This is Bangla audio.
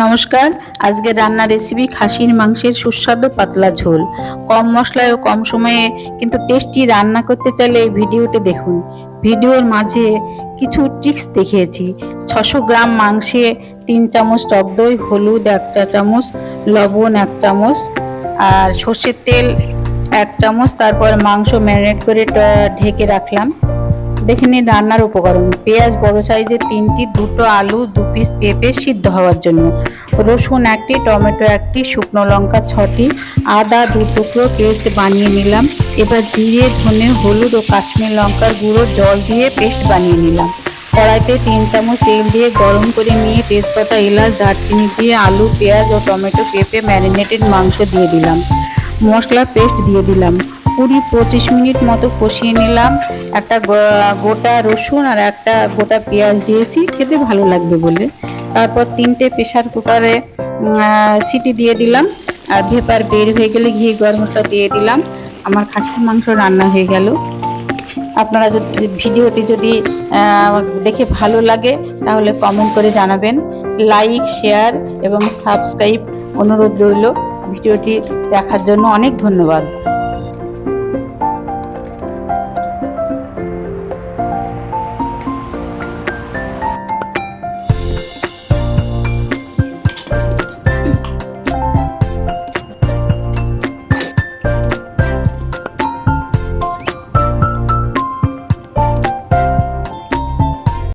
নমস্কার, আজকে রান্নার রেসিপি খাসির মাংসের সুস্বাদু পাতলা ঝোল। কম মশলায় ও কম সময়ে কিন্তু টেস্টি রান্না করতে চাইলে এই ভিডিওটি দেখুন। ভিডিওর মাঝে কিছু ট্রিক্স দেখিয়েছি। ছশো গ্রাম মাংসে তিন চামচ টক দই, হলুদ এক চা চামচ, লবণ এক চামচ, আর সর্ষের তেল এক চামচ, তারপর মাংস ম্যারিনেট করে ঢেকে রাখলাম। দেখে নিন রান্নার উপকরণ। পেঁয়াজ বড় সাইজের তিনটি, দুটো আলু, দু পিস পেঁপে সিদ্ধ হওয়ার জন্য। রসুন একটি, টমেটো একটি, শুকনো লঙ্কা ছটি, আদা দু টুকরো পেস্ট বানিয়ে নিলাম। এবার জিরে, ধনে, হলুদ ও কাশ্মীর লঙ্কার গুঁড়ো জল দিয়ে পেস্ট বানিয়ে নিলাম। কড়াইতে তিন চামচ তেল দিয়ে গরম করে নিয়ে তেজপাতা, এলাচ, দারচিনি দিয়ে আলু, পেঁয়াজ ও টমেটো পেঁপে ম্যারিনেটেড মাংস দিয়ে দিলাম। মশলা পেস্ট দিয়ে দিলাম। কুড়ি পঁচিশ মিনিট মতো কষিয়ে নিলাম। একটা গোটা রসুন আর একটা গোটা পেঁয়াজ দিয়েছি, খেতে ভালো লাগবে বলে। তারপর তিনটে প্রেশার কুকারে সিটি দিয়ে দিলাম। আর ভেপার বের হয়ে গেলে ঘি গরমটা দিয়ে দিলাম। আমার খাসির মাংস রান্না হয়ে গেল। আপনারা যদি, ভিডিওটি যদি দেখে ভালো লাগে, তাহলে কমেন্ট করে জানাবেন। লাইক শেয়ার এবং সাবস্ক্রাইব অনুরোধ রইল। ভিডিওটি দেখার জন্য অনেক ধন্যবাদ।